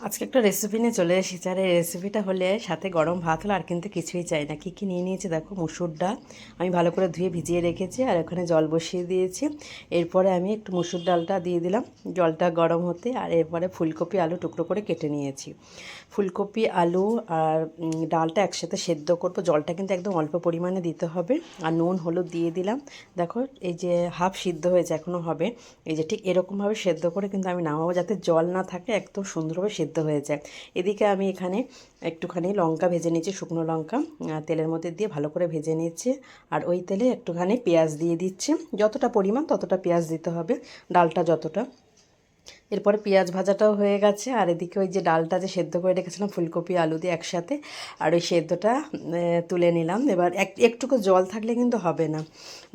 আজকে একটা রেসিপি নিয়ে চলে এসেছি। আর এই রেসিপিটা হলে সাথে গরম ভাত হলে আর কিন্তু কিছুই চাই না। কী কী নিয়ে নিয়েছি দেখো? মুসুর ডাল। আমি ভালো করে ধুয়ে ভিজিয়ে রেখেছি আর ওখানে জল বসিয়ে দিয়েছি। এরপরে আমি একটু মুসুর ডালটা দিয়ে দিলাম। জলটা গরম হতে আর এরপরে ফুলকপি, আলু টুকরো করে কেটে নিয়েছি। ফুলকপি, আলু আর ডালটা একসাথে সেদ্ধ করব। জলটা কিন্তু একদম অল্প পরিমাণে দিতে হবে। আর নুন, হলুদ দিয়ে দিলাম। দেখো, এই যে হাফ সিদ্ধ হয়েছে এখনও হবে। এই যে ঠিক এরকমভাবে সেদ্ধ করে কিন্তু আমি নামাবো যাতে জল না থাকে, একদম সুন্দরভাবে সেদ্ধ হয়ে যায়। এদিকে আমি এখানে একটুখানি লঙ্কা ভেজে নিয়েছি, শুকনো লঙ্কা। তেলের মধ্যে দিয়ে ভালো করে ভেজে নিচ্ছি আর ওই তেলে একটুখানি পেঁয়াজ দিয়ে দিচ্ছি। যতটা পরিমাণ ততটা পেঁয়াজ দিতে হবে, ডালটা যতটা। এরপরে পেঁয়াজ ভাজাটাও হয়ে গেছে। আর এদিকে ওই যে ডালটা যে সেদ্ধ করে রেখেছিলাম, ফুলকপি, আলু দিয়ে একসাথে। আর ওই সেদ্ধটা তুলে নিলাম। এবার এক, একটুকু জল থাকলে কিন্তু হবে না।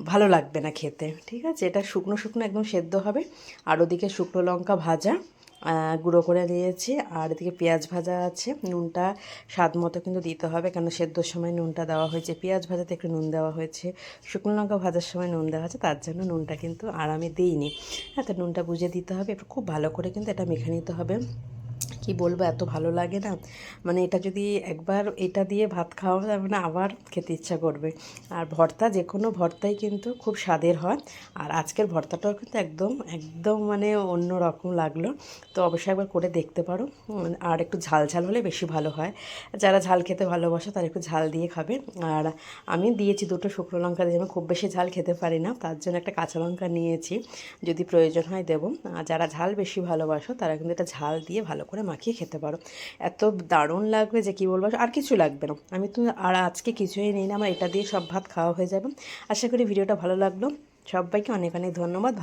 ভালো লাগবে না খেতে, ঠিক আছে? এটা শুকনো শুকনো একদম সেদ্ধ হবে। আর ওদিকে শুকনো লঙ্কা ভাজা। গুঁড়ো করে নিয়েছি আর এদিকে পেঁয়াজ ভাজা আছে। নুনটা স্বাদ মতো কিন্তু দিতে হবে, কেন সেদ্ধর সময় নুনটা দেওয়া হয়েছে। পেঁয়াজ ভাজাতে একটু নুন দেওয়া হয়েছে। শুকনো লঙ্কা ভাজার সময় নুন দেওয়া হয়েছে, তার জন্য নুনটা কিন্তু আরামে দিইনি। হ্যাঁ তো নুনটা বুঝে দিতে হবে। একটু খুব ভালো করে কিন্তু এটা মেখে নিতে হবে। কি বলব, এত ভালো লাগে না। মানে এটা যদি একবার এটা দিয়ে ভাত খাওয়া যাবে না, আবার খেতে ইচ্ছা করবে। আর ভর্তা, যে কোনো ভর্তাই কিন্তু খুব স্বাদের হয়। আর আজকের ভর্তাটাও কিন্তু একদম একদম মানে অন্য রকম লাগল। তো অবশ্যই একবার করে দেখতে পারো। আর একটু ঝাল ঝাল হলে বেশি ভালো হয়। যারা ঝাল খেতে ভালোবাসে, তারা একটু ঝাল দিয়ে খাবে। আর আমি দিয়েছি দুটো শুকনো লঙ্কা দিয়ে, আমি খুব বেশি ঝাল খেতে পারি না। তার জন্য একটা কাঁচা লঙ্কা নিয়েছি। যদি প্রয়োজন হয় দেবো। আর যারা ঝাল বেশি ভালোবাসো, তারা কিন্তু এটা ঝাল দিয়ে ভালো করে মাখিয়ে খেতে পারো। এত দারুণ লাগবে যে কি বলব? আর কিছু লাগবে না। আমি তো আর আজকে কিছুই নিই না, আমার এটা দিয়ে সব ভাত খাওয়া হয়ে যাবে। আশা করি ভিডিওটা ভালো লাগল। সবাইকে অনেক অনেক ধন্যবাদ।